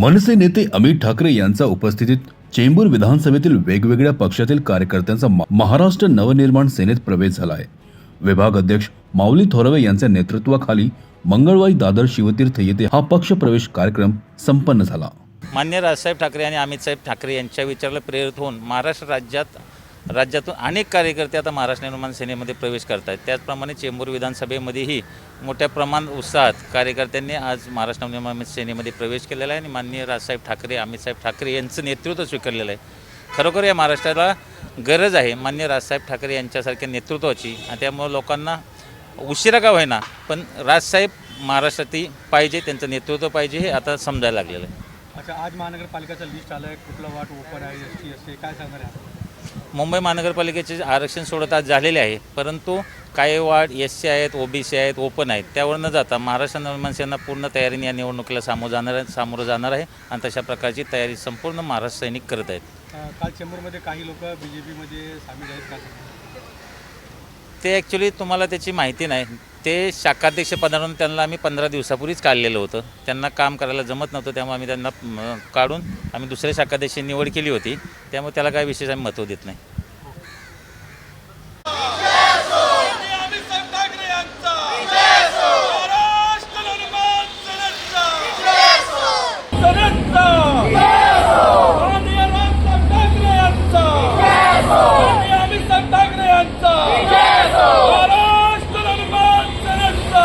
मनसे नेते अमित ठाकरे यांच्या उपस्थितीत चेंबूर विधानसभेतील वेगवेगळ्या पक्षातील कार्यकर्त्यांचा महाराष्ट्र नवनिर्माण सेनेत प्रवेश झाला आहे. विभाग अध्यक्ष माऊली थोरवे यांच्या नेतृत्वाखाली मंगळवारी दादर शिवतीर्थ येथे हा पक्ष प्रवेश कार्यक्रम संपन्न झाला. मान्य राजसाहेब ठाकरे आणि अमितसाहेब ठाकरे यांच्या विचाराला प्रेरित होऊन महाराष्ट्र राज्यात राज्यातून अनेक कार्यकर्ते आता महाराष्ट्र निर्माण सेनेमध्ये प्रवेश करत आहेत त्याचप्रमाणे चेंबूर विधानसभेमध्येही मोठ्या प्रमाण उत्साहात कार्यकर्त्यांनी आज महाराष्ट्र निर्माण सेनेमध्ये प्रवेश केलेला आहे आणि माननीय राजसाहेब ठाकरे अमितसाहेब ठाकरे यांचं नेतृत्व स्वीकारलेलं आहे. खरोखर या महाराष्ट्राला गरज आहे मान्य राजसाहेब ठाकरे यांच्यासारख्या नेतृत्वाची आणि त्यामुळे लोकांना उशिरा का होईना पण राजसाहेब महाराष्ट्रातील पाहिजे त्यांचं नेतृत्व पाहिजे हे आता समजायला लागलेलं आहे. अच्छा आज महानगरपालिकेचा लिस्ट आलं आहे कुठलं वाट ओपन आहे एस टी एस काय सांगणार आहे? मुंबई महानगरपालिकेचे आरक्षण सोडत आज झालेले आहे परंतु काही वार्ड एस सी आहेत ओ बी सी आहेत ओपन आहेत त्यावर न जाता महाराष्ट्र निर्माण सेना पूर्ण तयारीने या निवडणुकीला सामोरं जाणार आहे सामोरं जाणार आहे आणि तशा प्रकारची तयारी संपूर्ण महाराष्ट्र सैनिक करत आहेत. काल चेंबूरमध्ये काही लोक बी जे पीमध्ये सामील आहेत का? ते ॲक्च्युली तुम्हाला त्याची माहिती नाही. ते शाखाध्यक्ष पदावरून त्यांना आम्ही पंधरा दिवसापूर्वीच काढलेलं होतं. त्यांना काम करायला जमत नव्हतं त्यामुळे आम्ही त्यांना काढून आम्ही दुसऱ्या शाखाध्यक्ष निवड केली होती. त्यामुळे त्याला काही विशेष आम्ही महत्त्व देत नाही अमितसाहेब ठाकरे यांचा महाराष्ट्र निर्माण सेनेचा सेनेचा माननीय राजसाहेब ठाकरे यांचा माननीय अमितसाहेब ठाकरे यांचा महाराष्ट्र निर्माण सेनेचा